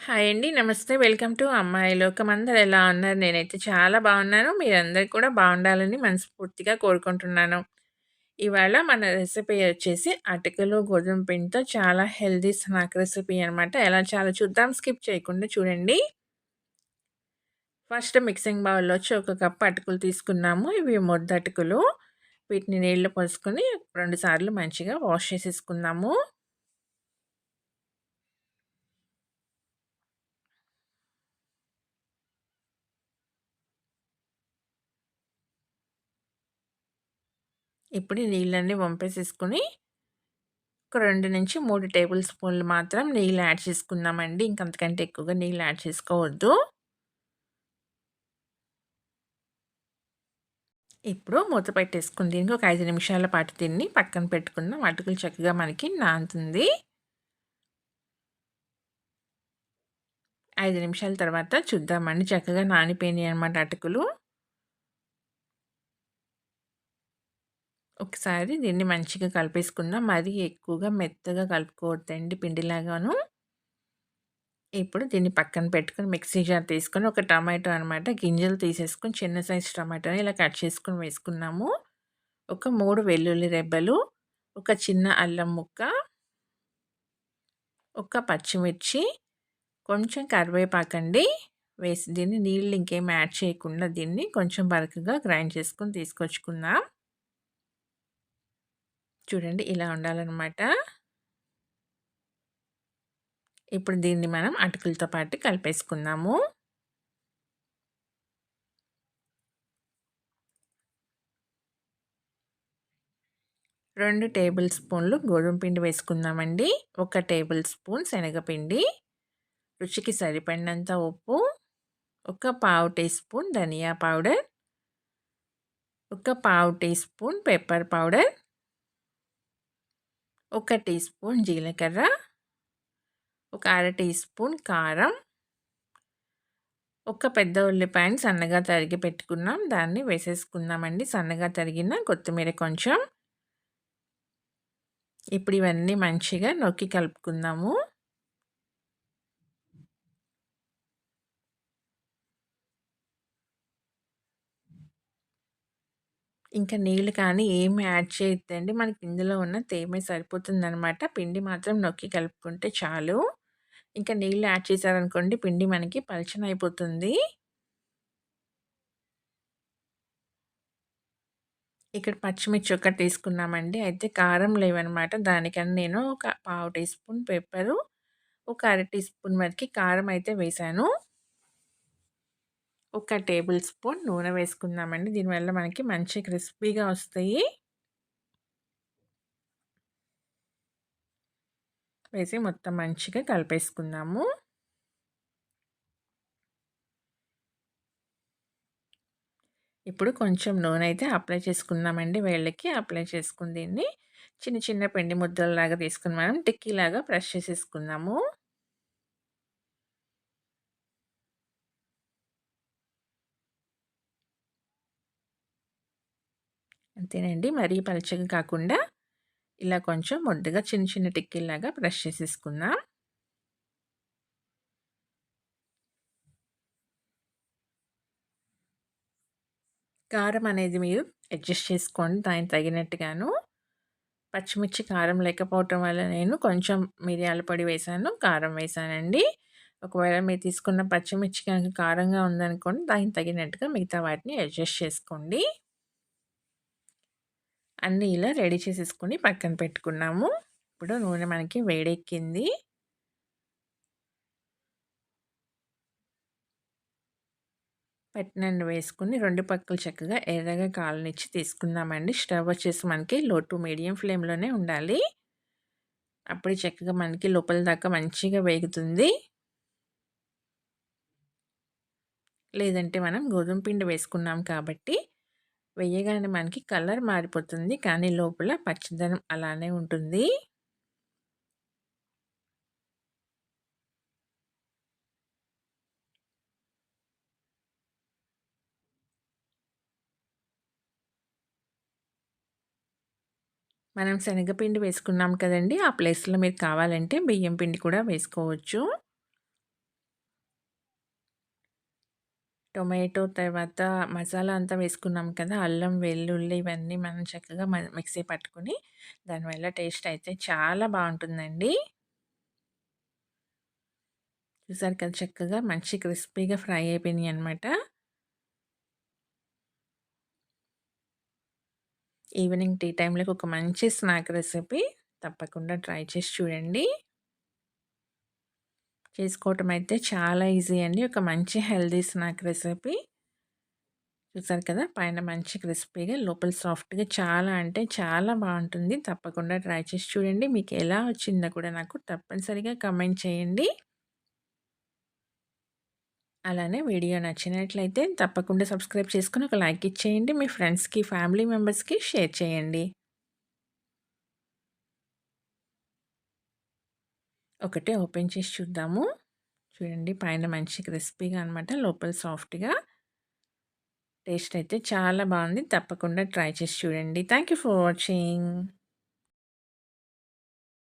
Hi అండి. నమస్తే. Welcome to అమ్మాయి లోకం. అందరు ఎలా ఉన్నారు? నేనైతే చాలా బాగున్నాను. మీరందరూ కూడా బాగుండాలని మనస్ఫూర్తిగా కోరుకుంటున్నాను. ఇవాళ మన రెసిపీ వచ్చేసి అటుకులు, గోధుమ పిండితో చాలా హెల్దీ స్నాక్ రెసిపీ అనమాట. ఎలా చాలా చూద్దాం. స్కిప్ చేయకుండా చూడండి. ఫస్ట్ మిక్సింగ్ బౌల్‌లో వచ్చి ఒక కప్ అటుకులు తీసుకున్నాము. ఇవి ముద్ద అటుకులు. వీటిని నీళ్ళు పోసుకొని రెండుసార్లు మంచిగా వాష్ చేసేసుకున్నాము ఇప్పుడు ఈ నీళ్ళన్నీ పంపేసేసుకుని ఒక 2-3 టేబుల్ స్పూన్లు మాత్రం నీళ్ళు యాడ్ చేసుకుందామండి. ఇంకంతకంటే ఎక్కువగా నీళ్ళు యాడ్ చేసుకోవద్దు. ఇప్పుడు మూత పెట్టేసుకుని దీనికి ఒక ఐదు నిమిషాల పాటు తిని పక్కన పెట్టుకుందాం. అటుకులు చక్కగా మనకి నానుతుంది. ఐదు నిమిషాల తర్వాత చూద్దామండి. చక్కగా నానిపోయినాయి అనమాట అటుకులు. ఒకసారి దీన్ని మంచిగా కలిపేసుకుందాం. మరీ ఎక్కువగా మెత్తగా కలుపుకోవద్దండి పిండిలాగాను. ఇప్పుడు దీన్ని పక్కన పెట్టుకొని మిక్సీ జార్ తీసుకొని ఒక టమాటో అనమాట గింజలు తీసేసుకొని చిన్న సైజు టమాటోని ఇలా కట్ చేసుకొని వేసుకున్నాము. ఒక మూడు వెల్లుల్లి రెబ్బలు, ఒక చిన్న అల్లం ముక్క, ఒక పచ్చిమిర్చి, కొంచెం కరివేపాకండి వేసి దీన్ని నీళ్ళు ఇంకేం యాడ్ చేయకుండా దీన్ని కొంచెం బరకగా గ్రైండ్ చేసుకొని తీసుకొచ్చుకుందాం. చూడండి ఇలా ఉండాలన్నమాట. ఇప్పుడు దీన్ని మనం అటుకులతో పాటు కలిపేసుకుందాము. రెండు టేబుల్ స్పూన్లు గోధుమ పిండి వేసుకుందామండి. ఒక టేబుల్ స్పూన్ శనగపిండి, రుచికి సరిపడినంత ఉప్పు, ఒక పావు టీ స్పూన్ ధనియా పౌడర్, ఒక పావు టీ స్పూన్ పెప్పర్ పౌడర్, ఒక టీ స్పూన్ జీలకర్ర, ఒక అర టీ స్పూన్ కారం, ఒక పెద్ద ఉల్లిపాయని సన్నగా తరిగి పెట్టుకున్నాం. దాన్ని వేసేసుకుందామండి. సన్నగా తరిగిన కొత్తిమీర కొంచెం. ఇప్పుడు ఇవన్నీ మంచిగా నొక్కి కలుపుకుందాము. ఇంకా నీళ్ళు కానీ ఏమి యాడ్ చేయొద్దండి. మనకి ఇందులో ఉన్న తేమే సరిపోతుందనమాట. పిండి మాత్రం నొక్కి కలుపుకుంటే చాలు. ఇంకా నీళ్ళు యాడ్ చేశారనుకోండి పిండి మనకి పలచనైపోతుంది. ఇక్కడ పచ్చిమిర్చి ఒకటి తీసుకున్నామండి. అయితే కారం లేవనమాట. దానికని నేను ఒక పావు టీ స్పూన్ పెప్పరు, ఒక అర టీ స్పూన్ వరకు కారం అయితే వేశాను. ఒక టేబుల్ స్పూన్ నూనె వేసుకుందామండి. దీనివల్ల మనకి మంచి క్రిస్పీగా వస్తాయి. వేసి మొత్తం మంచిగా కలిపేసుకుందాము. ఇప్పుడు కొంచెం నూనె అయితే అప్లై చేసుకుందామండి వేళ్ళకి. అప్లై చేసుకుని దీన్ని చిన్న చిన్న పిండి ముద్దలలాగా తీసుకుని మనం టిక్కీలాగా ప్రెస్ చేసేసుకుందాము. అంతేనండి. మరీ పలచగా కాకుండా ఇలా కొంచెం ముద్దగా చిన్న చిన్న టిక్కీలాగా బ్రష్ చేసేసుకుందాం. కారం అనేది మీరు అడ్జస్ట్ చేసుకోండి దానికి తగినట్టుగాను. పచ్చిమిర్చి కారం లేకపోవటం వల్ల నేను కొంచెం మిరియాల పొడి వేశాను. కారం వేశానండి. ఒకవేళ మీరు తీసుకున్న పచ్చిమిర్చి కనుక కారంగా ఉందనుకోండి దానికి తగినట్టుగా మిగతా వాటిని అడ్జస్ట్ చేసుకోండి. అన్నీ ఇలా రెడీ చేసేసుకొని పక్కన పెట్టుకున్నాము. ఇప్పుడు నూనె మనకి వేడెక్కింది. పెట్టినండి వేసుకుని రెండు పక్కలు చక్కగా ఎర్రగా కాలనిచ్చి తీసుకుందామండి. స్టవ్ వచ్చేసి మనకి లో టు మీడియం ఫ్లేమ్‌లోనే ఉండాలి. అప్పుడు చక్కగా మనకి లోపల దాకా మంచిగా వేగుతుంది. లేదంటే మనం గోధుమ పిండి వేసుకున్నాం కాబట్టి వేయగానే మనకి కలర్ మారిపోతుంది. కానీ లోపల పచ్చదనం అలానే ఉంటుంది. మనం శనగపిండి వేసుకున్నాం కదండి ఆ ప్లేస్‌లో మీరు కావాలంటే బియ్యం పిండి కూడా వేసుకోవచ్చు. టొమాటో తర్వాత మసాలా అంతా వేసుకున్నాం కదా! అల్లం, వెల్లుల్లి ఇవన్నీ మనం చక్కగా మ మిక్సీ పట్టుకొని దానివల్ల టేస్ట్ అయితే చాలా బాగుంటుందండి చూసారు కదా! చక్కగా మంచి క్రిస్పీగా ఫ్రై అయిపోయినాయి అనమాట ఈవినింగ్ టీ టైంలోకి ఒక మంచి స్నాక్ రెసిపీ తప్పకుండా ట్రై చేసి చూడండి. చేసుకోవటం అయితే చాలా ఈజీ అండి. ఒక మంచి హెల్దీ స్నాక్ రెసిపీ. చూసారు కదా! పైన మంచి క్రిస్పీగా లోపల సాఫ్ట్‌గా చాలా అంటే చాలా బాగుంటుంది తప్పకుండా ట్రై చేసి చూడండి. మీకు ఎలా వచ్చిందో కూడా నాకు తప్పనిసరిగా కమెంట్ చేయండి. అలానే వీడియో నచ్చినట్లయితే తప్పకుండా సబ్స్క్రైబ్ చేసుకొని ఒక లైక్ ఇచ్చేయండి. మీ ఫ్రెండ్స్‌కి, ఫ్యామిలీ మెంబర్స్‌కి షేర్ చేయండి. ఒకటే ఓపెన్ చేసి చూద్దాము. చూడండి పైన మంచి క్రిస్పీగా అనమాట. లోపల సాఫ్ట్‌గా. టేస్ట్ అయితే చాలా బాగుంది తప్పకుండా ట్రై చేసి చూడండి. Thank you for watching.